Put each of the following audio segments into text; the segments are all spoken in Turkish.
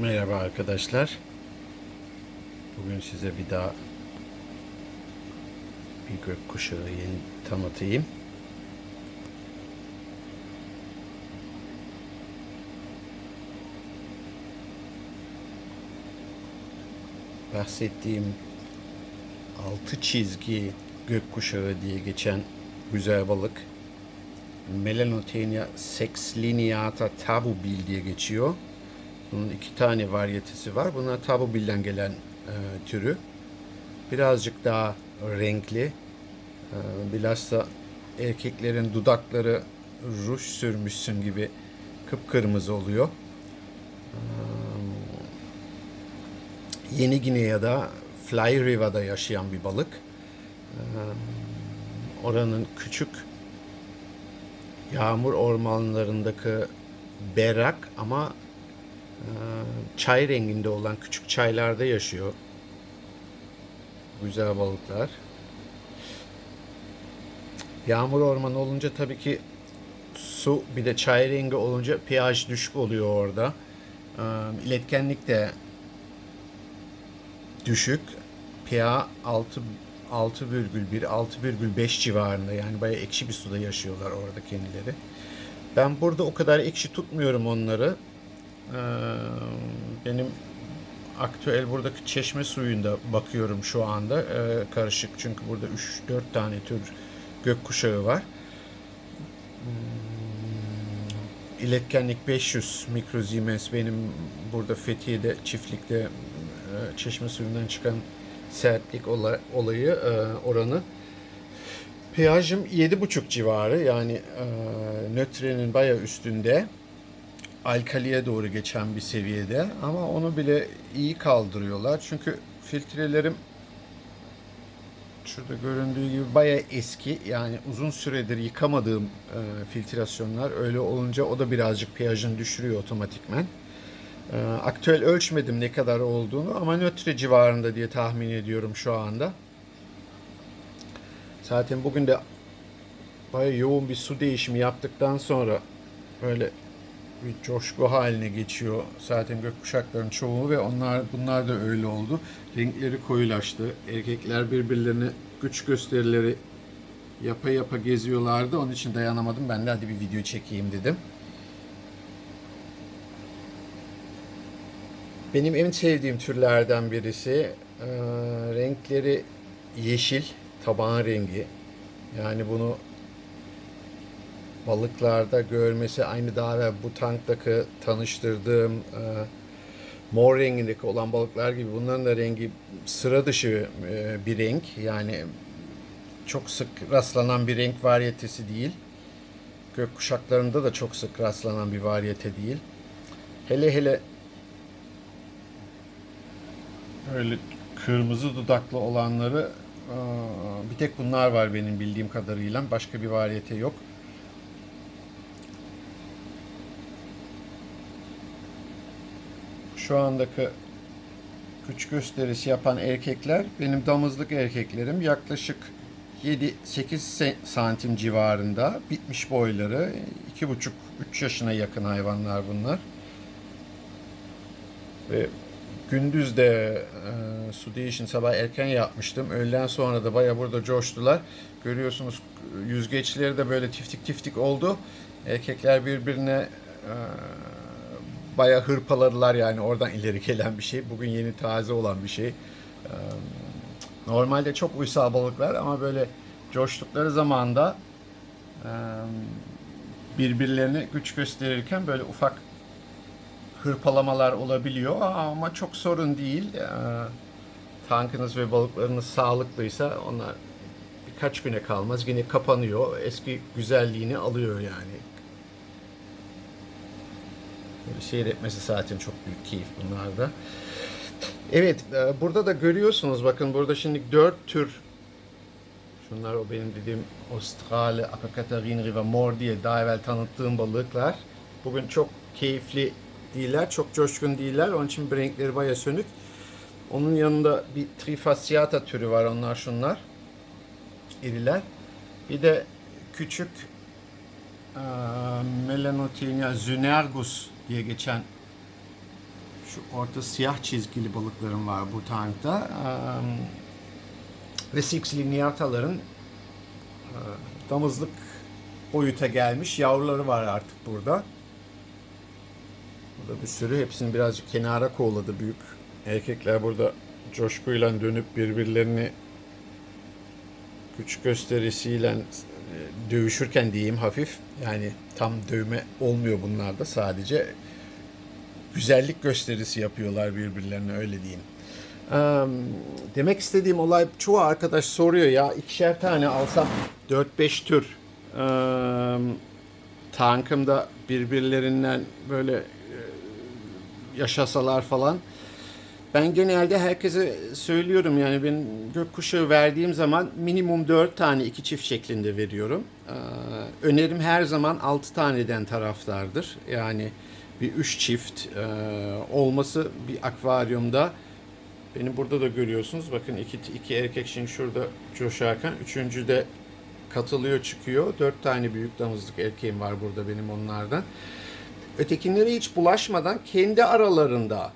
Merhaba arkadaşlar. Bugün size bir daha bir gökkuşağı yeni tanıtayım. Bahsettiğim altı çizgi gökkuşağı diye geçen güzel balık Melanotaenia sexlineata tabubil diye geçiyor. Bunun iki tane varyetesi var. Bunlar tabubilden gelen e, türü. Birazcık daha renkli. E, bilhassa erkeklerin dudakları ruj sürmüşsün gibi kıpkırmızı oluyor. E, Yeni Gine'de Fly River'da yaşayan bir balık. E, oranın küçük yağmur ormanlarındaki berrak ama çay renginde olan küçük çaylarda yaşıyor. Güzel balıklar. Yağmur ormanı olunca tabii ki su bir de çay rengi olunca pH düşük oluyor orada. E, iletkenlik de düşük. pH 6 6,1 6,5 civarında yani bayağı ekşi bir suda yaşıyorlar orada kendileri. Ben burada o kadar ekşi tutmuyorum onları. Ee, benim aktüel buradaki çeşme suyunda bakıyorum şu anda ee, karışık çünkü burada 3-4 tane tür gökkuşağı var. Hmm, İletkenlik 500 mikrozimens benim burada Fethiye'de çiftlikte e, çeşme suyundan çıkan sertlik ola- olayı e, oranı. pH'im 7,5 civarı yani e, nötrenin bayağı üstünde alkaliye doğru geçen bir seviyede ama onu bile iyi kaldırıyorlar. Çünkü filtrelerim şurada göründüğü gibi bayağı eski yani uzun süredir yıkamadığım e, filtrasyonlar öyle olunca o da birazcık pH'ini düşürüyor otomatikmen. E, aktüel ölçmedim ne kadar olduğunu ama nötre civarında diye tahmin ediyorum şu anda. Zaten bugün de bayağı yoğun bir su değişimi yaptıktan sonra böyle bir coşku haline geçiyor. Zaten gökkuşakların çoğu ve onlar bunlar da öyle oldu. Renkleri koyulaştı. Erkekler birbirlerine güç gösterileri yapa yapa geziyorlardı. Onun için dayanamadım. Ben de hadi bir video çekeyim dedim. Benim en sevdiğim türlerden birisi renkleri yeşil, taban rengi. Yani bunu balıklarda görmesi aynı daha ve bu tanktaki tanıştırdığım e, mor rengindeki olan balıklar gibi bunların da rengi sıra dışı e, bir renk. Yani çok sık rastlanan bir renk varyetesi değil. Gökkuşaklarında da çok sık rastlanan bir varyete değil. Hele hele öyle kırmızı dudaklı olanları e, bir tek bunlar var benim bildiğim kadarıyla. Başka bir varyete yok. Şu andaki güç gösterisi yapan erkekler benim damızlık erkeklerim. Yaklaşık 7-8 santim civarında bitmiş boyları. 2,5-3 yaşına yakın hayvanlar bunlar. Ve gündüz de e, su değişin sabah erken yapmıştım. Öğleden sonra da baya burada coştular. Görüyorsunuz yüzgeçleri de böyle tiftik tiftik oldu. Erkekler birbirine e, baya hırpaladılar yani oradan ileri gelen bir şey. Bugün yeni taze olan bir şey. E, normalde çok uysal balıklar ama böyle coştukları zamanda e, birbirlerine güç gösterirken böyle ufak hırpalamalar olabiliyor ama çok sorun değil. Ee, tankınız ve balıklarınız sağlıklıysa onlar birkaç güne kalmaz yine kapanıyor. Eski güzelliğini alıyor yani. Böyle seyretmesi zaten çok büyük keyif bunlarda. Evet, e, burada da görüyorsunuz bakın burada şimdi dört tür Şunlar o benim dediğim Australe, Apakatarine River Mor diye daha evvel tanıttığım balıklar. Bugün çok keyifli değiller, çok coşkun değiller. Onun için renkleri baya sönük. Onun yanında bir Trifasciata türü var. Onlar şunlar. İriler. Bir de küçük e, Melanotaenia zynergus diye geçen Şu orta siyah çizgili balıklarım var bu tankta. Ve Six lineataların eee, damızlık boyuta gelmiş yavruları var artık burada. Burada bir sürü hepsini birazcık kenara kovladı büyük. Erkekler burada coşkuyla dönüp birbirlerini güç gösterisiyle e, dövüşürken diyeyim hafif. Yani tam dövme olmuyor bunlarda sadece güzellik gösterisi yapıyorlar birbirlerine öyle diyeyim. Demek istediğim olay çoğu arkadaş soruyor ya ikişer tane alsam 4-5 tür tankımda birbirlerinden böyle e, yaşasalar falan. Ben genelde herkese söylüyorum yani ben gökkuşağı verdiğim zaman minimum 4 tane iki çift şeklinde veriyorum. Ee, önerim her zaman 6 taneden taraftardır. Yani bir 3 çift e, olması bir akvaryumda benim burada da görüyorsunuz. Bakın iki, iki erkek şimdi şurada coşarken üçüncü de katılıyor çıkıyor. Dört tane büyük damızlık erkeğim var burada benim onlardan. Ötekinlere hiç bulaşmadan kendi aralarında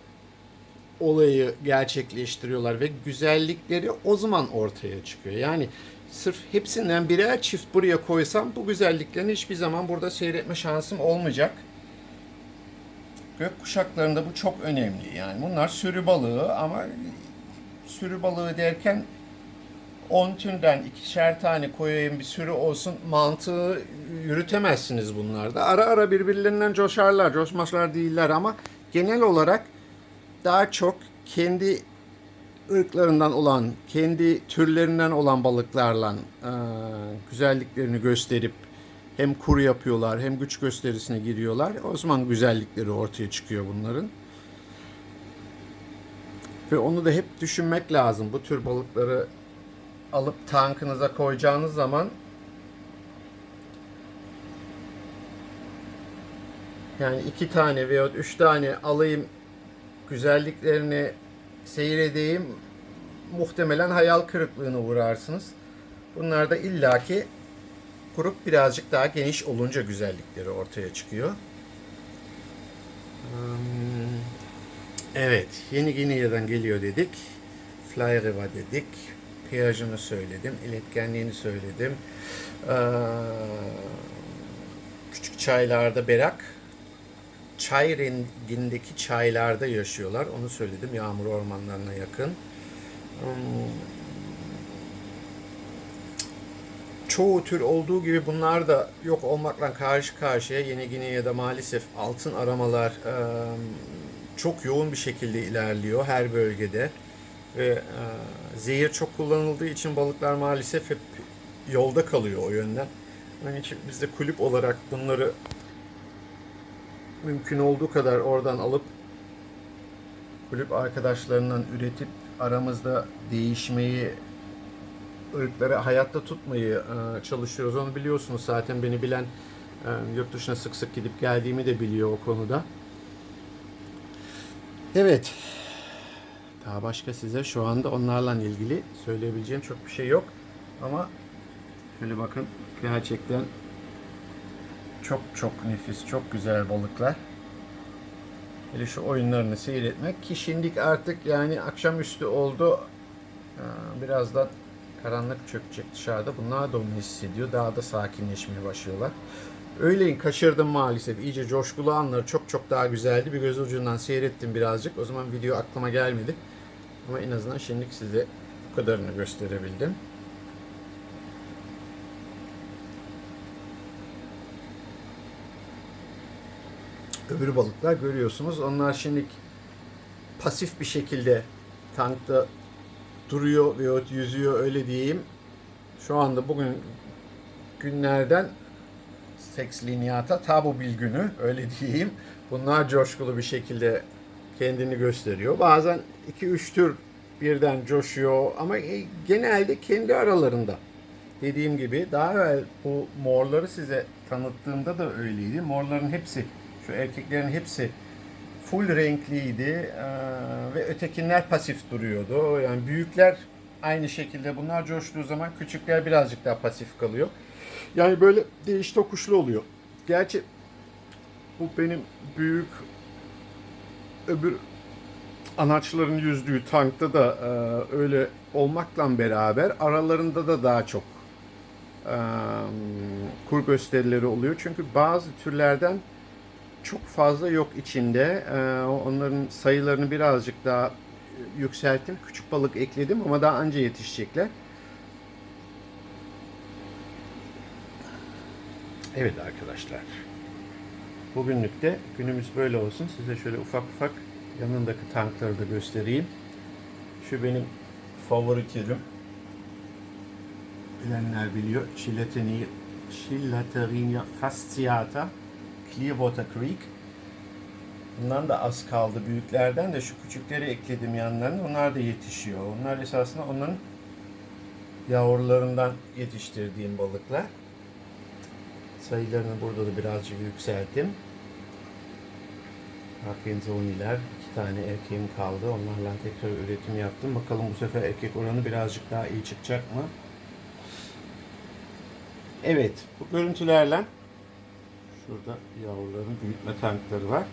olayı gerçekleştiriyorlar ve güzellikleri o zaman ortaya çıkıyor. Yani sırf hepsinden birer çift buraya koysam bu güzelliklerini hiçbir zaman burada seyretme şansım olmayacak. Gök kuşaklarında bu çok önemli. Yani bunlar sürü balığı ama sürü balığı derken 10 türden ikişer tane koyayım bir sürü olsun mantığı yürütemezsiniz bunlarda. Ara ara birbirlerinden coşarlar, coşmazlar değiller ama genel olarak daha çok kendi ırklarından olan, kendi türlerinden olan balıklarla e, güzelliklerini gösterip hem kuru yapıyorlar hem güç gösterisine giriyorlar. O zaman güzellikleri ortaya çıkıyor bunların. Ve onu da hep düşünmek lazım. Bu tür balıkları alıp tankınıza koyacağınız zaman yani iki tane veya üç tane alayım güzelliklerini seyredeyim muhtemelen hayal kırıklığına uğrarsınız. Bunlar da illaki grup birazcık daha geniş olunca güzellikleri ortaya çıkıyor. Hmm, Evet, Yeni Gine'den geliyor dedik. Fly Riva dedik. Piyajını söyledim, iletkenliğini söyledim. Ee, küçük çaylarda berak, çay rengindeki çaylarda yaşıyorlar. Onu söyledim, yağmur ormanlarına yakın. Hmm, çoğu tür olduğu gibi bunlar da yok olmakla karşı karşıya. Yeni Gine'de maalesef altın aramalar çok yoğun bir şekilde ilerliyor her bölgede. Ve zehir çok kullanıldığı için balıklar maalesef hep yolda kalıyor o yönden. Onun için biz de kulüp olarak bunları mümkün olduğu kadar oradan alıp kulüp arkadaşlarından üretip aramızda değişmeyi ırkları hayatta tutmayı e, çalışıyoruz. Onu biliyorsunuz zaten beni bilen e, yurt dışına sık sık gidip geldiğimi de biliyor o konuda. Evet. Daha başka size şu anda onlarla ilgili söyleyebileceğim çok bir şey yok. Ama şöyle bakın gerçekten çok çok nefis, çok güzel balıklar. Hele şu oyunlarını seyretmek ki şimdilik artık yani akşamüstü oldu. Ee, Birazdan karanlık çökecek dışarıda. Bunlar da onu hissediyor. Daha da sakinleşmeye başlıyorlar. Öğleyin kaçırdım maalesef. İyice coşkulu anları çok çok daha güzeldi. Bir göz ucundan seyrettim birazcık. O zaman video aklıma gelmedi. Ama en azından şimdilik size bu kadarını gösterebildim. Öbür balıklar görüyorsunuz. Onlar şimdi pasif bir şekilde tankta duruyor veyahut yüzüyor öyle diyeyim. Şu anda bugün günlerden seks lineata tabu bil günü öyle diyeyim. Bunlar coşkulu bir şekilde kendini gösteriyor. Bazen 2-3 tür birden coşuyor ama e, genelde kendi aralarında. Dediğim gibi daha evvel bu morları size tanıttığımda da öyleydi. Morların hepsi, şu erkeklerin hepsi full renkliydi ve ötekinler pasif duruyordu. Yani büyükler aynı şekilde bunlar coştuğu zaman küçükler birazcık daha pasif kalıyor. Yani böyle değiş tokuşlu oluyor. Gerçi bu benim büyük öbür anaçların yüzdüğü tankta da öyle olmakla beraber aralarında da daha çok e, kur gösterileri oluyor. Çünkü bazı türlerden çok fazla yok içinde. E, onların sayılarını birazcık daha yükselttim. Küçük balık ekledim ama daha anca yetişecekler. Evet arkadaşlar. Bugünlük de günümüz böyle olsun. Size şöyle ufak ufak yanındaki tankları da göstereyim. Şu benim favori türüm. Bilenler biliyor. Chilaterinia fasciata, Clearwater Creek. Bundan da az kaldı büyüklerden de şu küçükleri ekledim yanlarına. Onlar da yetişiyor. Onlar esasında onların yavrularından yetiştirdiğim balıklar. Sayılarını burada da birazcık yükselttim. Argentiniler, iki tane erkeğim kaldı. Onlarla tekrar üretim yaptım. Bakalım bu sefer erkek oranı birazcık daha iyi çıkacak mı? Evet, bu görüntülerle şurada yavruların büyütme tankları var.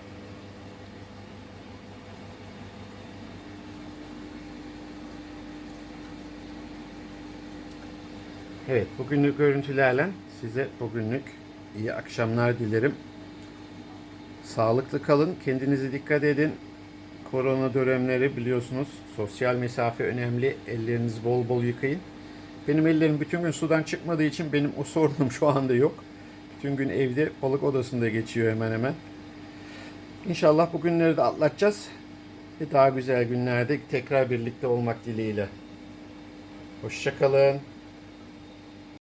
Evet, bugünlük görüntülerle size bugünlük iyi akşamlar dilerim. Sağlıklı kalın, kendinize dikkat edin. Korona dönemleri biliyorsunuz sosyal mesafe önemli. Ellerinizi bol bol yıkayın. Benim ellerim bütün gün sudan çıkmadığı için benim o sorunum şu anda yok. Bütün gün evde balık odasında geçiyor hemen hemen. İnşallah bu günleri de atlatacağız. Ve daha güzel günlerde tekrar birlikte olmak dileğiyle. Hoşçakalın.